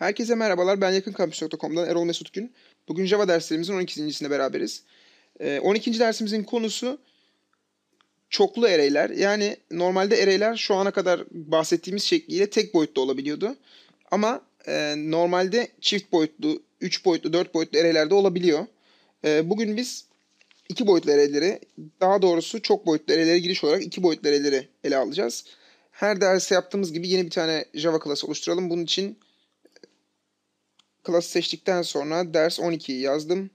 Herkese merhabalar. Ben yakınkampüs.com'dan Erol Mesut Gün. Bugün Java derslerimizin 12.sinde beraberiz. Ee, 12. dersimizin konusu çoklu array'ler. Yani normalde array'ler şu ana kadar bahsettiğimiz şekliyle tek boyutlu olabiliyordu. Ama e, normalde çift boyutlu, 3 boyutlu, 4 boyutlu array'ler de olabiliyor. E, bugün biz iki boyutlu array'leri, daha doğrusu çok boyutlu array'lere giriş olarak iki boyutlu array'leri ele alacağız. Her derste yaptığımız gibi yeni bir tane Java klası oluşturalım. Bunun için klası seçtikten sonra ders 12'yi yazdım.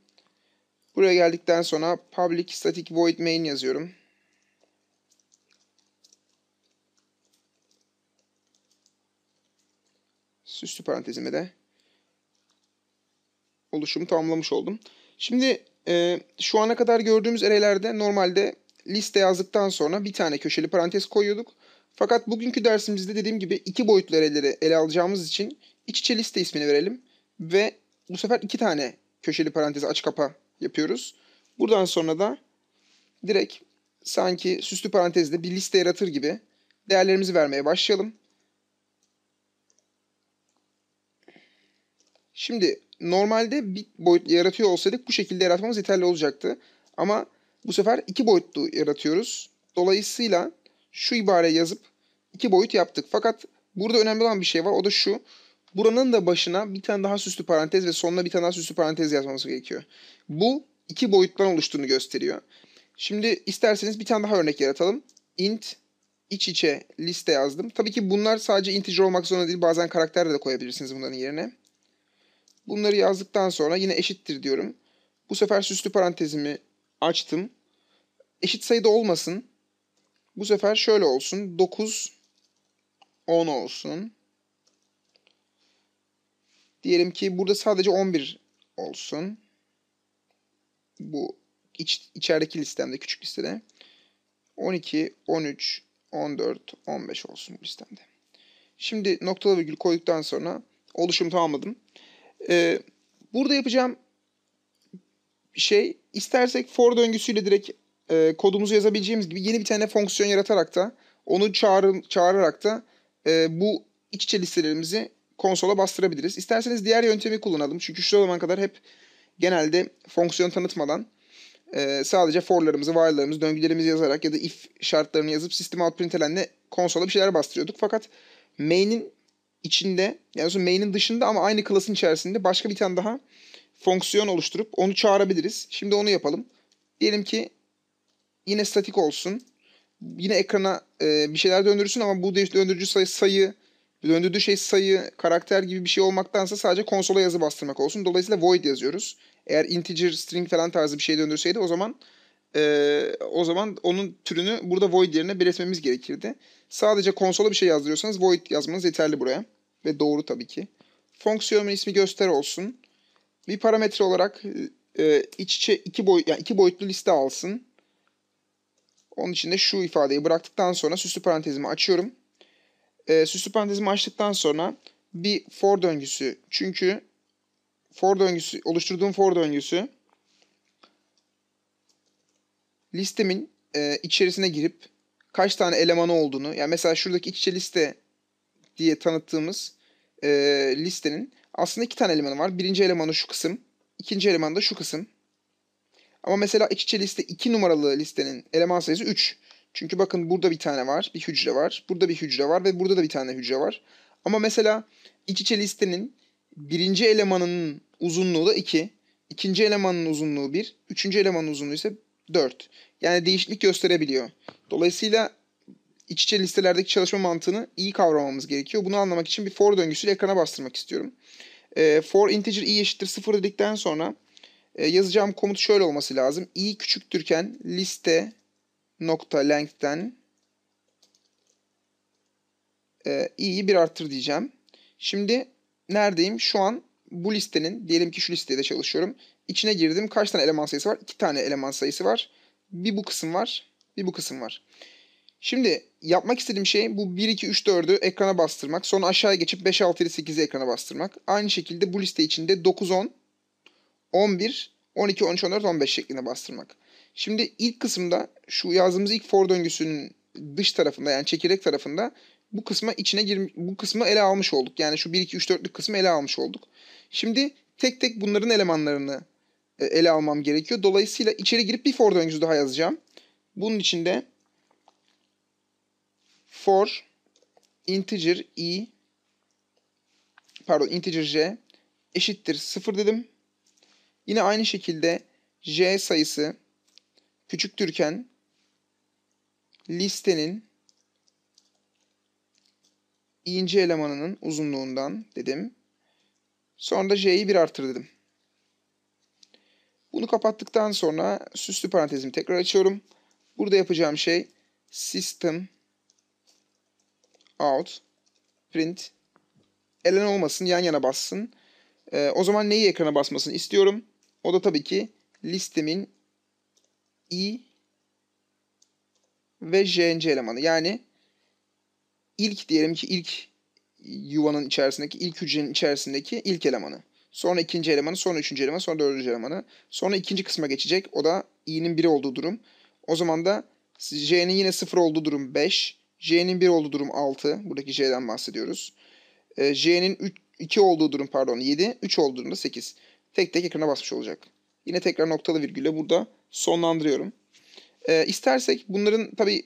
Buraya geldikten sonra public static void main yazıyorum. Süslü parantezime de oluşumu tamamlamış oldum. Şimdi e, şu ana kadar gördüğümüz array'lerde normalde liste yazdıktan sonra bir tane köşeli parantez koyuyorduk. Fakat bugünkü dersimizde dediğim gibi iki boyutlu array'leri ele alacağımız için iç içe liste ismini verelim. Ve bu sefer iki tane köşeli parantezi aç kapa yapıyoruz. Buradan sonra da direkt sanki süslü parantezde bir liste yaratır gibi değerlerimizi vermeye başlayalım. Şimdi normalde bir boyutlu yaratıyor olsaydık bu şekilde yaratmamız yeterli olacaktı. Ama bu sefer iki boyutlu yaratıyoruz. Dolayısıyla şu ibare yazıp iki boyut yaptık. Fakat burada önemli olan bir şey var. O da şu. Buranın da başına bir tane daha süslü parantez ve sonuna bir tane daha süslü parantez yazmamız gerekiyor. Bu iki boyuttan oluştuğunu gösteriyor. Şimdi isterseniz bir tane daha örnek yaratalım. int iç içe liste yazdım. Tabii ki bunlar sadece integer olmak zorunda değil. Bazen karakter de koyabilirsiniz bunların yerine. Bunları yazdıktan sonra yine eşittir diyorum. Bu sefer süslü parantezimi açtım. Eşit sayıda olmasın. Bu sefer şöyle olsun. 9 10 olsun. Diyelim ki burada sadece 11 olsun. Bu iç, içerideki listemde, küçük listede. 12, 13, 14, 15 olsun bu listemde. Şimdi noktalı virgül koyduktan sonra oluşumu tamamladım. Ee, burada yapacağım şey istersek for döngüsüyle direkt e, kodumuzu yazabileceğimiz gibi yeni bir tane fonksiyon yaratarak da onu çağır, çağırarak da e, bu iç içe listelerimizi konsola bastırabiliriz. İsterseniz diğer yöntemi kullanalım. Çünkü şu zaman kadar hep genelde fonksiyon tanıtmadan e, sadece for'larımızı, while'larımızı, döngülerimizi yazarak ya da if şartlarını yazıp sistem out println'le konsola bir şeyler bastırıyorduk. Fakat main'in içinde yani main'in dışında ama aynı klasın içerisinde başka bir tane daha fonksiyon oluşturup onu çağırabiliriz. Şimdi onu yapalım. Diyelim ki yine statik olsun. Yine ekrana e, bir şeyler döndürsün ama bu döndürücü sayı sayı döndürdüğü şey sayı, karakter gibi bir şey olmaktansa sadece konsola yazı bastırmak olsun. Dolayısıyla void yazıyoruz. Eğer integer, string falan tarzı bir şey döndürseydi o zaman e, o zaman onun türünü burada void yerine belirtmemiz gerekirdi. Sadece konsola bir şey yazdırıyorsanız void yazmanız yeterli buraya. Ve doğru tabii ki. Fonksiyonumun ismi göster olsun. Bir parametre olarak e, iç içe iki, boy, yani iki boyutlu liste alsın. Onun için de şu ifadeyi bıraktıktan sonra süslü parantezimi açıyorum. E, süslü parantezimi açtıktan sonra bir for döngüsü. Çünkü for döngüsü, oluşturduğum for döngüsü listemin e, içerisine girip kaç tane elemanı olduğunu, yani mesela şuradaki iç içe liste diye tanıttığımız e, listenin aslında iki tane elemanı var. Birinci elemanı şu kısım, ikinci elemanı da şu kısım. Ama mesela iç içe liste 2 numaralı listenin eleman sayısı 3. Çünkü bakın burada bir tane var, bir hücre var. Burada bir hücre var ve burada da bir tane hücre var. Ama mesela iç içe listenin birinci elemanının uzunluğu da 2. ikinci elemanın uzunluğu 1. Üçüncü elemanın uzunluğu ise 4. Yani değişiklik gösterebiliyor. Dolayısıyla iç içe listelerdeki çalışma mantığını iyi kavramamız gerekiyor. Bunu anlamak için bir for döngüsüyle ekrana bastırmak istiyorum. E, for integer i eşittir 0 dedikten sonra e, yazacağım komut şöyle olması lazım. i küçüktürken liste nokta length'ten e, i'yi bir arttır diyeceğim. Şimdi neredeyim? Şu an bu listenin, diyelim ki şu listede çalışıyorum. İçine girdim. Kaç tane eleman sayısı var? İki tane eleman sayısı var. Bir bu kısım var, bir bu kısım var. Şimdi yapmak istediğim şey bu 1, 2, 3, 4'ü ekrana bastırmak. Sonra aşağıya geçip 5, 6, 7, 8'i ekrana bastırmak. Aynı şekilde bu liste içinde 9, 10, 11, 12, 13, 14, 15 şeklinde bastırmak. Şimdi ilk kısımda şu yazdığımız ilk for döngüsünün dış tarafında yani çekirdek tarafında bu kısma içine gir bu kısmı ele almış olduk. Yani şu 1 2 3 4'lük kısmı ele almış olduk. Şimdi tek tek bunların elemanlarını e, ele almam gerekiyor. Dolayısıyla içeri girip bir for döngüsü daha yazacağım. Bunun içinde for integer i pardon integer j eşittir 0 dedim. Yine aynı şekilde j sayısı küçüktürken listenin ince elemanının uzunluğundan dedim. Sonra da j'yi bir artır dedim. Bunu kapattıktan sonra süslü parantezimi tekrar açıyorum. Burada yapacağım şey system out print elen olmasın yan yana bassın. Ee, o zaman neyi ekrana basmasını istiyorum? O da tabii ki listemin i ve j'nci elemanı. Yani ilk diyelim ki ilk yuvanın içerisindeki, ilk hücrenin içerisindeki ilk elemanı. Sonra ikinci elemanı, sonra üçüncü elemanı, sonra dördüncü elemanı. Sonra ikinci kısma geçecek. O da i'nin 1 olduğu durum. O zaman da j'nin yine 0 olduğu durum 5. j'nin 1 olduğu durum 6. Buradaki j'den bahsediyoruz. E, j'nin 2 olduğu durum pardon 7. 3 olduğu durumda 8. Tek tek ekrana basmış olacak. Yine tekrar noktalı virgülle burada sonlandırıyorum. E, istersek bunların tabi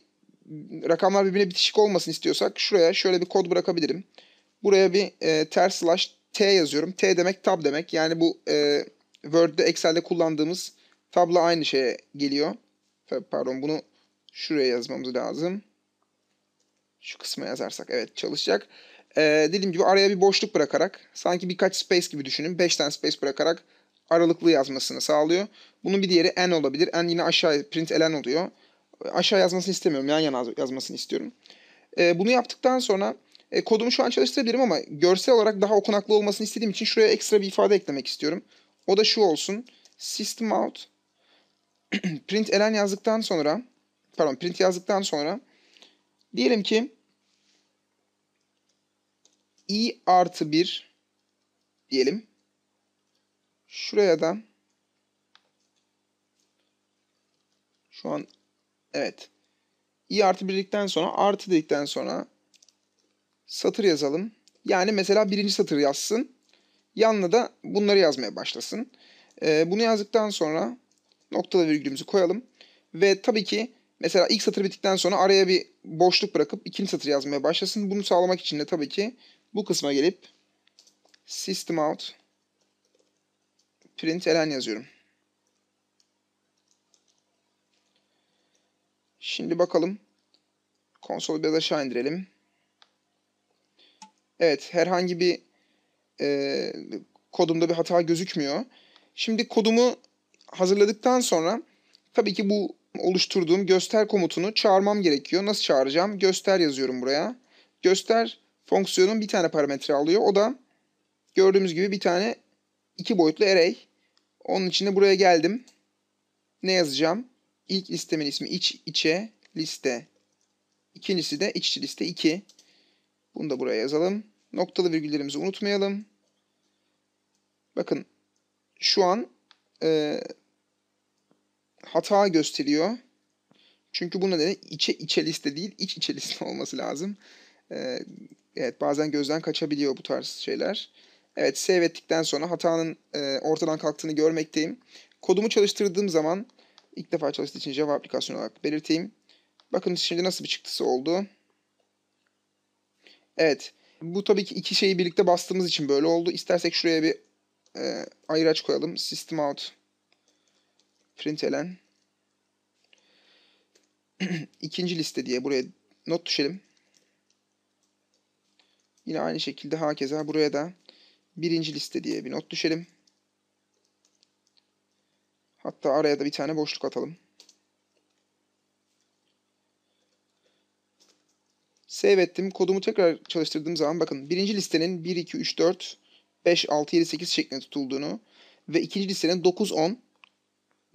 rakamlar birbirine bitişik olmasın istiyorsak şuraya şöyle bir kod bırakabilirim. Buraya bir e, ters slash t yazıyorum. T demek tab demek. Yani bu e, Word'de Excel'de kullandığımız tabla aynı şeye geliyor. Pardon bunu şuraya yazmamız lazım. Şu kısma yazarsak evet çalışacak. Ee, dediğim gibi araya bir boşluk bırakarak sanki birkaç space gibi düşünün. 5 tane space bırakarak aralıklı yazmasını sağlıyor. Bunun bir diğeri n olabilir. n yine aşağı print ln oluyor. Aşağı yazmasını istemiyorum. Yan yana yazmasını istiyorum. Ee, bunu yaptıktan sonra e, kodumu şu an çalıştırabilirim ama görsel olarak daha okunaklı olmasını istediğim için şuraya ekstra bir ifade eklemek istiyorum. O da şu olsun. System out print elen yazdıktan sonra pardon print yazdıktan sonra diyelim ki i artı 1 diyelim. Şuraya da şu an evet i artı 1 dedikten sonra artı dedikten sonra satır yazalım. Yani mesela birinci satır yazsın. Yanına da bunları yazmaya başlasın. Ee, bunu yazdıktan sonra noktalı virgülümüzü koyalım. Ve tabii ki mesela ilk satır bittikten sonra araya bir boşluk bırakıp ikinci satır yazmaya başlasın. Bunu sağlamak için de tabii ki bu kısma gelip system out print elen yazıyorum. Şimdi bakalım. Konsolu biraz aşağı indirelim. Evet herhangi bir e, kodumda bir hata gözükmüyor. Şimdi kodumu hazırladıktan sonra tabii ki bu oluşturduğum göster komutunu çağırmam gerekiyor. Nasıl çağıracağım? Göster yazıyorum buraya. Göster fonksiyonun bir tane parametre alıyor. O da gördüğümüz gibi bir tane iki boyutlu array. Onun için de buraya geldim. Ne yazacağım? İlk listemin ismi iç içe liste. İkincisi de iç içe liste 2. Bunu da buraya yazalım. Noktalı virgüllerimizi unutmayalım. Bakın şu an e, hata gösteriyor. Çünkü bu nedeni içe içe liste değil, iç içe liste olması lazım. E, evet bazen gözden kaçabiliyor bu tarz şeyler. Evet save ettikten sonra hatanın e, ortadan kalktığını görmekteyim. Kodumu çalıştırdığım zaman ilk defa çalıştığı için Java aplikasyon olarak belirteyim. Bakın şimdi nasıl bir çıktısı oldu. Evet. Bu tabii ki iki şeyi birlikte bastığımız için böyle oldu. İstersek şuraya bir e, ayıraç koyalım. System out println ikinci liste diye buraya not düşelim. Yine aynı şekilde hakeza buraya da birinci liste diye bir not düşelim. Hatta araya da bir tane boşluk atalım. Save ettim. Kodumu tekrar çalıştırdığım zaman bakın birinci listenin 1, 2, 3, 4, 5, 6, 7, 8 şeklinde tutulduğunu ve ikinci listenin 9, 10,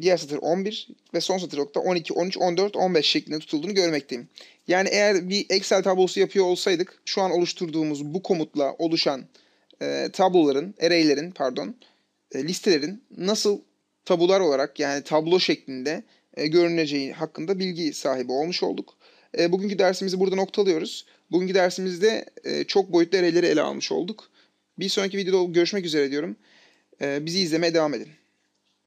diğer satır 11 ve son satır nokta 12, 13, 14, 15 şeklinde tutulduğunu görmekteyim. Yani eğer bir Excel tablosu yapıyor olsaydık şu an oluşturduğumuz bu komutla oluşan e, tabloların, array'lerin pardon, e, listelerin nasıl tabular olarak yani tablo şeklinde e, görüneceği hakkında bilgi sahibi olmuş olduk. E, bugünkü dersimizi burada noktalıyoruz. Bugünkü dersimizde e, çok boyutlu array'leri ele almış olduk. Bir sonraki videoda görüşmek üzere diyorum. E, bizi izlemeye devam edin.